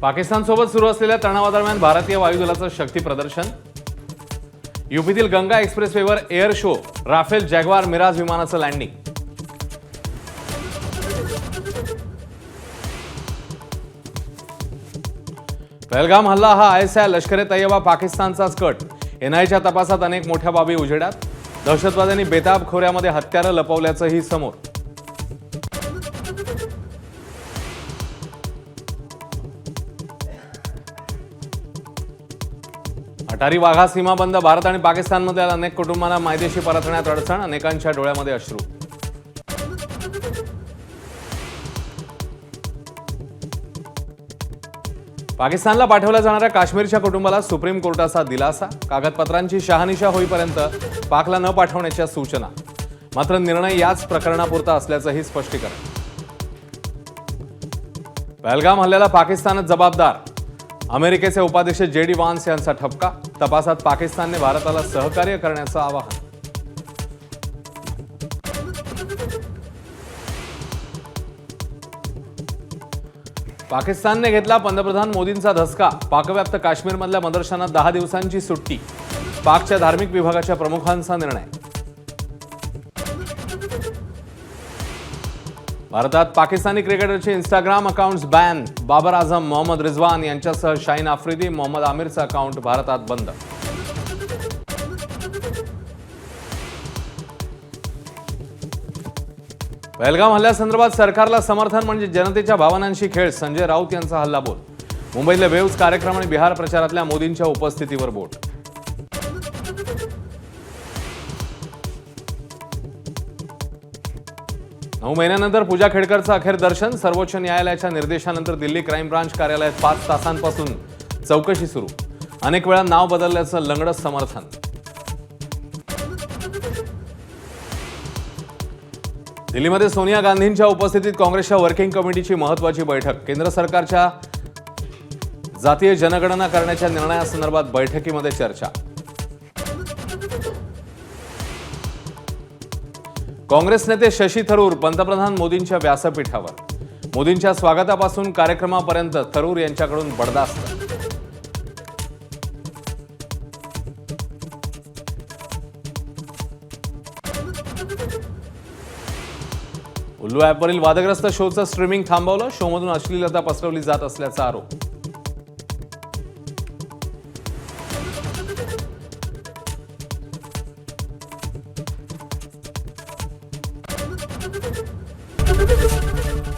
पाकिस्तानसोबत सुरू असलेल्या तणावादरम्यान भारतीय वायुदलाचं शक्ती प्रदर्शन. युपीतील Ganga एक्सप्रेसवेवर air show Rafale Jaguar Mirage विमानाचं लँडिंग. पहलगाम हल्ला हा आय एस लष्कर ए तय्यबा पाकिस्तानचाच कट. एनआयच्या तपासात अनेक मोठ्या बाबी उजेडात. दहशतवाद्यांनी बेताब खोऱ्यामध्ये हत्यारं लपवल्याचंही समोर. अटारी वाघा सीमा बंद भारत आणि पाकिस्तानमधल्या अनेक कुटुंबांना मायदेशी परतण्यात अडचण अनेकांच्या डोळ्यामध्ये अश्रू. पाकिस्तानला पाठवल्या जाणाऱ्या काश्मीरच्या कुटुंबाला सुप्रीम कोर्टाचा दिलासा. कागदपत्रांची शहानिशा होईपर्यंत पाकला न पाठवण्याच्या सूचना. मात्र निर्णय याच प्रकरणापुरता असल्याचंही स्पष्टीकरण. पहलगाम हल्ल्याला पाकिस्तानच जबाबदार. अमेरिकेचे उपाध्यक्ष जे डी वान्स यांचा ठपका. तपासात पाकिस्तानने भारताला सहकार्य करण्याचं आवाहन. पाकिस्तानने घेतला पंतप्रधान मोदींचा धसका. पाकव्याप्त काश्मीरमधल्या मदरशांना दहा दिवसांची सुट्टी. पाकच्या धार्मिक विभागाच्या प्रमुखांचा निर्णय. भारतात Pakistani क्रिकेटरचे Instagram accounts ban Babar Azam Mohammad Rizwan यांच्यासह शाहीन आफ्रिदी मोहम्मद आमिरचं अकाउंट भारतात बंद. पहलगाम हल्ल्यासंदर्भात सरकारला समर्थन म्हणजे जनतेच्या भावनांशी खेळ. संजय राऊत यांचा हल्ला बोल. मुंबईतल्या वेव्ज कार्यक्रम आणि बिहार प्रचारातल्या मोदींच्या उपस्थितीवर बोट. नऊ महिन्यानंतर पूजा खेडकरचं अखेर दर्शन. सर्वोच्च न्यायालयाच्या निर्देशानंतर दिल्ली क्राईम ब्रांच कार्यालयात पाच तासांपासून चौकशी सुरू. अनेक वेळा नाव बदलल्याचं लंगडच समर्थन. दिल्लीमध्ये सोनिया गांधींच्या उपस्थितीत काँग्रेसच्या वर्किंग कमिटीची महत्वाची बैठक. केंद्र सरकारच्या जातीय जनगणना करण्याच्या निर्णयासंदर्भात बैठकीमध्ये चर्चा. काँग्रेस नेते शशी थरूर पंतप्रधान मोदींच्या व्यासपीठावर. मोदींच्या स्वागतापासून कार्यक्रमापर्यंत थरूर यांच्याकडून बडदास्त उल्लू ॲपवरील वादग्रस्त शोचं स्ट्रीमिंग थांबवलं. शोमधून अश्लीलता पसरवली जात असल्याचा आरोप.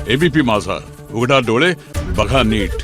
एबीपी माझा. उघडा डोळे बघा नीट.